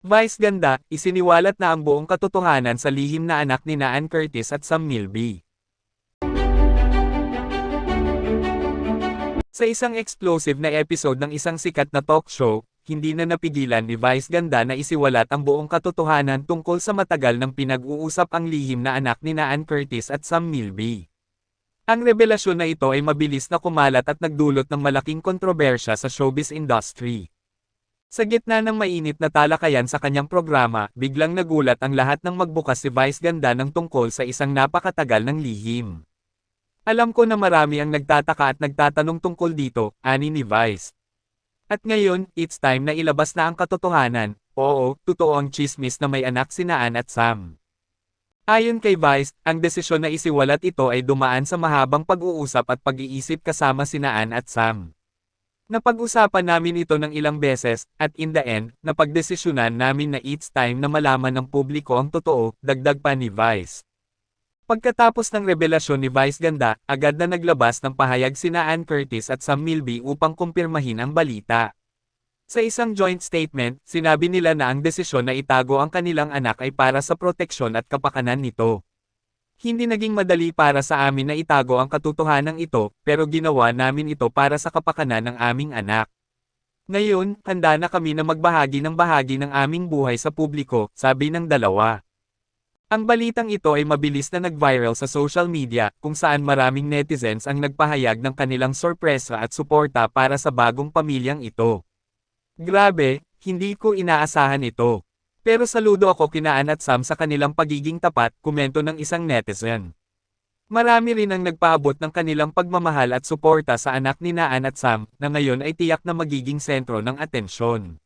Vice ganda, isiniwalat na ang buong katotohanan sa lihim na anak ni Naan Curtis at Sam Milby. Sa isang explosive na episode ng isang sikat na talk show, hindi na napigilan ni Vice Ganda na isiwalat ang buong katotohanan tungkol sa matagal ng pinag-uusap ang lihim na anak ni Naan Curtis at Sam Milby. Ang revelasyon na ito ay mabilis na kumalat at nagdulot ng malaking kontrobersya sa showbiz industry. Sa gitna ng mainit na talakayan sa kanyang programa, biglang nagulat ang lahat ng magbukas si Vice Ganda ng tungkol sa isang napakatagal ng lihim. Alam ko na marami ang nagtataka at nagtatanong tungkol dito, ani ni Vice. At ngayon, it's time na ilabas na ang katotohanan. Oo, totoo ang chismis na may anak si Naan at Sam. Ayon kay Vice, ang desisyon na isiwalat ito ay dumaan sa mahabang pag-uusap at pag-iisip kasama si Naan at Sam. Napag-usapan namin ito ng ilang beses, at in the end, napagdesisyonan namin na it's time na malaman ng publiko ang totoo, dagdag pa ni Vice. Pagkatapos ng revelasyon ni Vice Ganda, agad na naglabas ng pahayag sina Ann Curtis at Sam Milby upang kumpirmahin ang balita. Sa isang joint statement, sinabi nila na ang desisyon na itago ang kanilang anak ay para sa proteksyon at kapakanan nito. Hindi naging madali para sa amin na itago ang katotohanan ito, pero ginawa namin ito para sa kapakanan ng aming anak. Ngayon, handa na kami na magbahagi ng bahagi ng aming buhay sa publiko, sabi ng dalawa. Ang balitang ito ay mabilis na nag-viral sa social media, kung saan maraming netizens ang nagpahayag ng kanilang sorpresa at suporta para sa bagong pamilyang ito. Grabe, hindi ko inaasahan ito. Pero saludo ako kinaan at Sam sa kanilang pagiging tapat, komento ng isang netizen. Marami rin ang nagpaabot ng kanilang pagmamahal at suporta sa anak ni Naan at Sam, na ngayon ay tiyak na magiging sentro ng atensyon.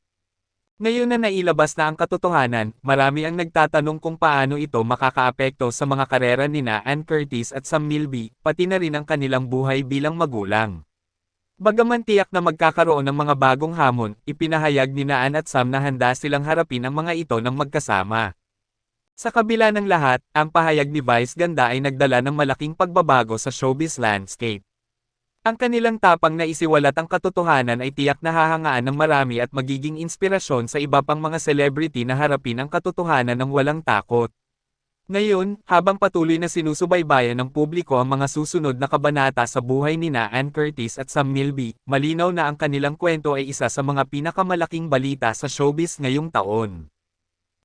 Ngayon na nailabas na ang katotohanan, marami ang nagtatanong kung paano ito makakaapekto sa mga karera ni Naan Curtis at Sam Milby, pati na rin ang kanilang buhay bilang magulang. Bagaman tiyak na magkakaroon ng mga bagong hamon, ipinahayag ni Naan at Sam na handa silang harapin ang mga ito ng magkasama. Sa kabila ng lahat, ang pahayag ni Vice Ganda ay nagdala ng malaking pagbabago sa showbiz landscape. Ang kanilang tapang na isiwalat ang katotohanan ay tiyak na hahangaan ng marami at magiging inspirasyon sa iba pang mga celebrity na harapin ang katotohanan ng walang takot. Ngayon, habang patuloy na sinusubaybayan ng publiko ang mga susunod na kabanata sa buhay ni Ann Curtis at Sam Milby, malinaw na ang kanilang kwento ay isa sa mga pinakamalaking balita sa showbiz ngayong taon.